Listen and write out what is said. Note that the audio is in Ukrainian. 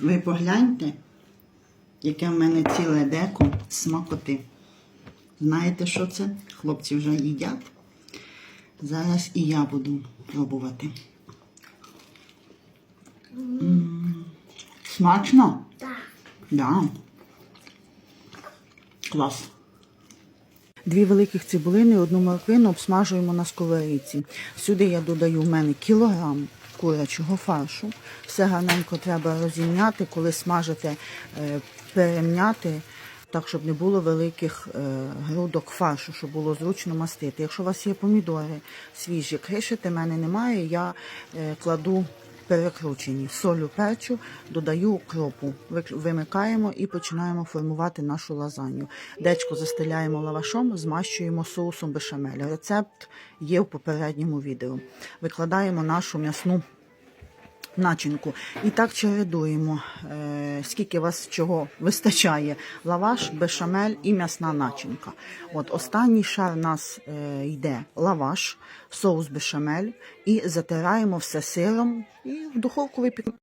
Ви погляньте, яке в мене ціле деко смакоти. Знаєте, що це? Хлопці вже їдять. Зараз і я буду пробувати. М, Смачно? Так. Да. Клас. Дві великих цибулини, одну морквину обсмажуємо на сковорідці. Сюди я додаю в мене кілограм курячого фаршу. Все гарненько треба розімняти, коли смажите, перем'яти, перемняти, так, щоб не було великих е, грудок фаршу, щоб було зручно мастити. Якщо у вас є помідори свіжі, кришити мене немає, я е, кладу перекручені. Солю печу, додаю кропу. Вик- Вимикаємо і починаємо формувати нашу лазанью. Дечко застеляємо лавашом, змащуємо соусом бешамель. Рецепт є в попередньому відео. Викладаємо нашу м'ясну начинку. І так чередуємо, е, скільки вас чого вистачає. Лаваш, бешамель і м'ясна начинка. От останній шар у нас е, йде лаваш, соус бешамель і затираємо все сиром і в духовку випікаємо.